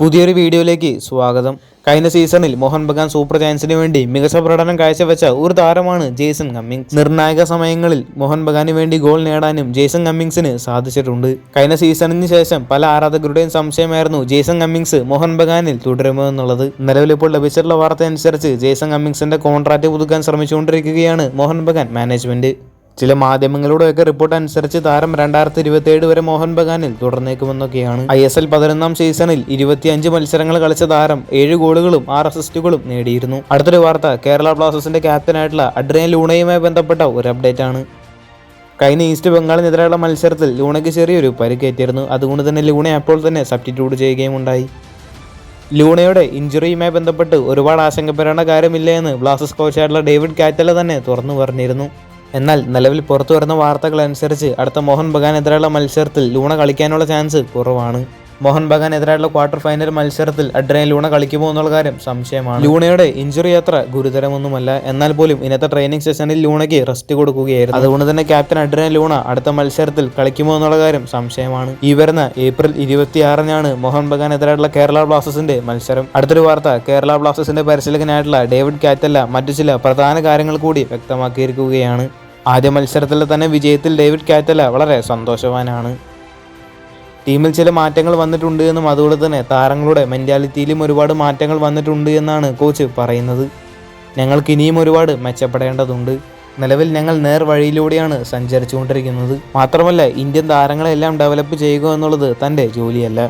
പുതിയൊരു വീഡിയോയിലേക്ക് സ്വാഗതം. കഴിഞ്ഞ സീസണിൽ മോഹൻ ബഗാൻ സൂപ്പർ ജയൻസിന് വേണ്ടി മികച്ച പ്രകടനം കാഴ്ചവെച്ച ഒരു താരമാണ് ജേസൺ കമ്മിങ്സ്. നിർണായക സമയങ്ങളിൽ മോഹൻ ബഗാന് വേണ്ടി ഗോൾ നേടാനും ജേസൺ കമ്മിങ്സിന് സാധിച്ചിട്ടുണ്ട്. കഴിഞ്ഞ സീസണിന് ശേഷം പല ആരാധകരുടെയും സംശയമായിരുന്നു ജേസൺ കമ്മിങ്സ് മോഹൻ ബഗാനിൽ തുടരുമോ എന്നുള്ളത്. നിലവിലിപ്പോൾ ലഭിച്ചിട്ടുള്ള വാർത്ത അനുസരിച്ച് ജേസൺ കമ്മിങ്സിന്റെ കോൺട്രാക്ട് പുതുക്കാൻ ശ്രമിച്ചുകൊണ്ടിരിക്കുകയാണ് മോഹൻ ബഗാൻ മാനേജ്മെന്റ്. ചില മാധ്യമങ്ങളുടെയൊക്കെ റിപ്പോർട്ട് അനുസരിച്ച് താരം രണ്ടായിരത്തി ഇരുപത്തി ഏഴ് വരെ മോഹൻ ബഗാനിൽ തുടർന്നേക്കുമെന്നൊക്കെയാണ്. ഐ എസ് എൽ പതിനൊന്നാം സീസണിൽ ഇരുപത്തിയഞ്ച് മത്സരങ്ങൾ കളിച്ച താരം ഏഴ് ഗോളുകളും ആറ് അസിസ്റ്റുകളും നേടിയിരുന്നു. അടുത്തൊരു വാർത്ത കേരള ബ്ലാസ്റ്റേഴ്സിന്റെ ക്യാപ്റ്റനായിട്ടുള്ള അഡ്രിയൻ ലൂണയുമായി ബന്ധപ്പെട്ട ഒരു അപ്ഡേറ്റ് ആണ് കഴിഞ്ഞ ഈസ്റ്റ് ബംഗാളിനെതിരെയുള്ള മത്സരത്തിൽ ലൂണയ്ക്ക് ചെറിയൊരു പരിക്കേറ്റിരുന്നു. അതുകൊണ്ട് തന്നെ ലൂണയെ അപ്പോൾ തന്നെ സബ്സ്റ്റിറ്റ്യൂട്ട് ചെയ്യുകയും ഉണ്ടായി ലൂണയുടെ ഇഞ്ചുറിയുമായി ബന്ധപ്പെട്ട് ഒരുപാട് ആശങ്കപ്പെടേണ്ട കാര്യമില്ല എന്ന് ബ്ലാസ്റ്റേഴ്സ് കോച്ചായിട്ടുള്ള ഡേവിഡ് കാറ്റല തന്നെ തുറന്നു പറഞ്ഞിരുന്നു. എന്നാൽ നിലവിൽ പുറത്തു വരുന്ന വാർത്തകൾ അനുസരിച്ച് അടുത്ത മോഹൻ ബഗാനെതിരെയുള്ള മത്സരത്തിൽ ലൂണ കളിക്കാനുള്ള ചാൻസ് കുറവാണ്. മോഹൻ ബഗാൻ എതിരായുള്ള ക്വാർട്ടർ ഫൈനൽ മത്സരത്തിൽ അഡ്രൈൻ ലൂണ കളിക്കുമോ എന്നുള്ള കാര്യം സംശയമാണ്. ലൂണയുടെ ഇഞ്ചുറി അത്ര ഗുരുതരമൊന്നുമല്ല. എന്നാൽ പോലും ഇന്നത്തെ ട്രെയിനിങ് സെഷനിൽ ലൂണയ്ക്ക് റെസ്റ്റ് കൊടുക്കുകയായിരുന്നു. അതുകൊണ്ട് തന്നെ ക്യാപ്റ്റൻ അഡ്രൈൻ ലൂണ അടുത്ത മത്സരത്തിൽ കളിക്കുമോ എന്നുള്ള കാര്യം സംശയമാണ്. ഈ വരുന്ന ഏപ്രിൽ ഇരുപത്തിയാറിനാണ് മോഹൻ ബഗാൻ എതിരായുള്ള കേരള ബ്ലാസ്റ്റേഴ്സിന്റെ മത്സരം. അടുത്തൊരു വാർത്ത കേരള ബ്ലാസ്റ്റേഴ്സിന്റെ പരിശീലകനായിട്ടുള്ള ഡേവിഡ് കാറ്റല്ല മറ്റു ചില പ്രധാന കാര്യങ്ങൾ കൂടി വ്യക്തമാക്കിയിരിക്കുകയാണ്. ആദ്യ മത്സരത്തിൽ തന്നെ വിജയത്തിൽ ഡേവിഡ് കാറ്റല വളരെ സന്തോഷവാനാണ്. ടീമിൽ ചില മാറ്റങ്ങൾ വന്നിട്ടുണ്ട് എന്നും അതുപോലെ തന്നെ താരങ്ങളുടെ മെന്റാലിറ്റിയിലും ഒരുപാട് മാറ്റങ്ങൾ വന്നിട്ടുണ്ട് എന്നാണ് കോച്ച് പറയുന്നത്. ഞങ്ങൾക്ക് ഇനിയും ഒരുപാട് മെച്ചപ്പെടേണ്ടതുണ്ട്. നിലവിൽ ഞങ്ങൾ നേർ വഴിയിലൂടെയാണ് സഞ്ചരിച്ചുകൊണ്ടിരിക്കുന്നത്. മാത്രമല്ല ഇന്ത്യൻ താരങ്ങളെല്ലാം ഡെവലപ്പ് ചെയ്യുക എന്നുള്ളത് തന്റെ ജോലിയല്ല.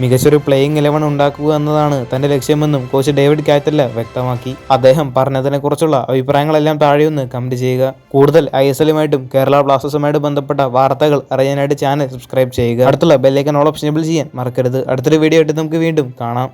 മികച്ചൊരു പ്ലേയിങ് ഇലവൻ ഉണ്ടാക്കുക എന്നതാണ് തന്റെ ലക്ഷ്യമെന്നും കോച്ച് ഡേവിഡ് കാറ്റല്ല വ്യക്തമാക്കി. അദ്ദേഹം പറഞ്ഞതിനെക്കുറിച്ചുള്ള അഭിപ്രായങ്ങളെല്ലാം താഴെയൊന്ന് കമന്റ് ചെയ്യുക. കൂടുതൽ ഐ എസ് എല്ലുമായിട്ടും കേരള ബ്ലാസ്റ്റേഴ്സുമായിട്ട് ബന്ധപ്പെട്ട വാർത്തകൾ അറിയാനായിട്ട് ചാനൽ സബ്സ്ക്രൈബ് ചെയ്യുക. അടുത്തുള്ള ബെല്ലൈക്കൻ ഓൾ ഓപ്ഷൻ ചെയ്യാൻ മറക്കരുത്. അടുത്തൊരു വീഡിയോ ആയിട്ട് നമുക്ക് വീണ്ടും കാണാം.